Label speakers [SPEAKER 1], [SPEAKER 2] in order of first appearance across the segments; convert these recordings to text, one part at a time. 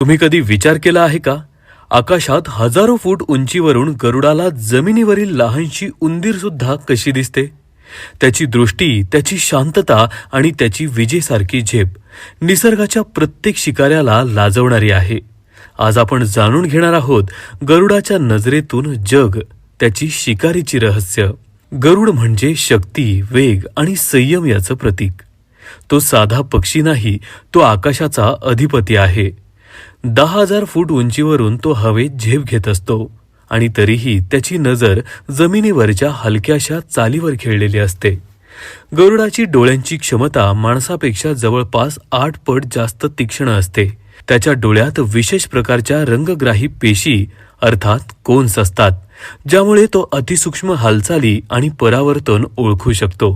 [SPEAKER 1] तुम्ही कधी विचार केला आहे का? आकाशात हजारो फूट उंचीवरून गरुडाला जमिनीवरील लहानशी उंदीर सुद्धा कशी दिसते? त्याची दृष्टी त्याची शांतता आणि त्याची विजेसारखी झेप निसर्गाच्या प्रत्येक शिकाऱ्याला लाजवणारी आहे. आज आपण जाणून घेणार आहोत गरुडाच्या नजरेतून जग त्याची शिकारीची रहस्य. गरुड म्हणजे शक्ती वेग आणि संयम याचं प्रतीक. तो साधा पक्षी नाही तो आकाशाचा अधिपती आहे. दहा हजार फूट उंचीवरून तो हवेत झेप घेत असतो आणि तरीही त्याची नजर जमिनीवरच्या हलक्याशा चालीवर खेळलेली असते. गरुडाची डोळ्यांची क्षमता माणसापेक्षा जवळपास आठ पट जास्त तीक्ष्ण असते. त्याच्या डोळ्यात विशेष प्रकारच्या रंगग्राही पेशी अर्थात कोन्स असतात ज्यामुळे तो अतिसूक्ष्म हालचाली आणि परावर्तन ओळखू शकतो.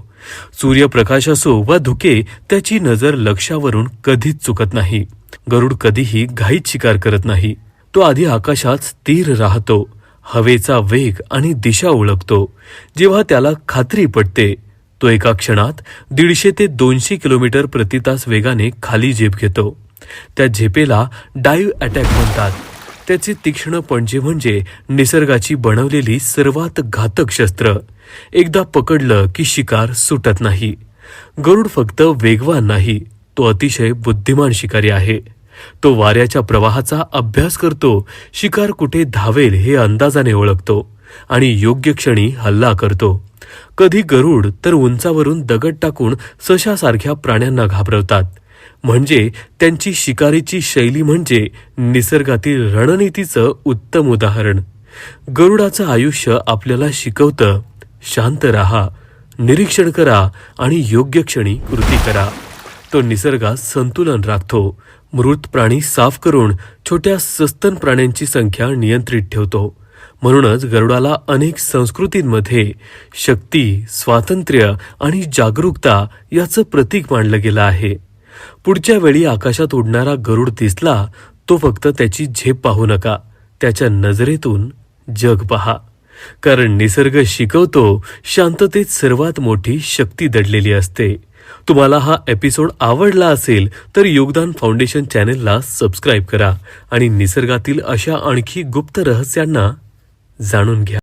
[SPEAKER 1] सूर्यप्रकाश असो वा धुके त्याची नजर लक्षावरून कधीच चुकत नाही. गरुड कधीही घाईत शिकार करत नाही. तो आधी आकाशात स्थिर राहतो. हवेचा वेग आणि दिशा ओळखतो. जेव्हा त्याला खात्री पडते तो एका क्षणात दीडशे ते दोनशे किलोमीटर प्रति तास वेगाने खाली झेप घेतो. त्या झेपेला डाईव्ह अटॅक म्हणतात. त्याचे तीक्ष्ण पणजे म्हणजे निसर्गाची बनवलेली सर्वात घातक शस्त्र. एकदा पकडलं की शिकार सुटत नाही. गरुड फक्त वेगवान नाही. तो अतिशय बुद्धिमान शिकारी आहे. तो वाऱ्याच्या प्रवाहाचा अभ्यास करतो शिकार कुठे धावेल हे अंदाजाने ओळखतो आणि योग्य क्षणी हल्ला करतो. कधी गरुड तर उंचावरून दगड टाकून सशासारख्या प्राण्यांना घाबरवतात. म्हणजे त्यांची शिकारीची शैली म्हणजे निसर्गातील रणनीतीचं उत्तम उदाहरण. गरुडाचं आयुष्य आपल्याला शिकवतं शांत रहा निरीक्षण करा आणि योग्य क्षणी कृती करा. तो निसर्गात संतुलन राखतो. मृत प्राणी साफ करून छोट्या सस्तन प्राण्यांची संख्या नियंत्रित ठेवतो. म्हणूनच गरुडाला अनेक संस्कृतींमध्ये शक्ती स्वातंत्र्य आणि जागरूकता याचं प्रतीक मानलं गेलं आहे. पुढच्या वेळी आकाशात उडणारा गरुड दिसला तो फक्त त्याची झेप पाहू नका. त्याच्या नजरेतून जग पहा. कारण निसर्ग शिकवतो शांततेत सर्वात मोठी शक्ती दडलेली असते. तुम्हाला हा एपिसोड आवडला असेल तर योगदान फाउंडेशन चॅनेलला सबस्क्राईब करा आणि निसर्गातील अशा आणखी गुप्त रहस्यांना जाणून घ्या.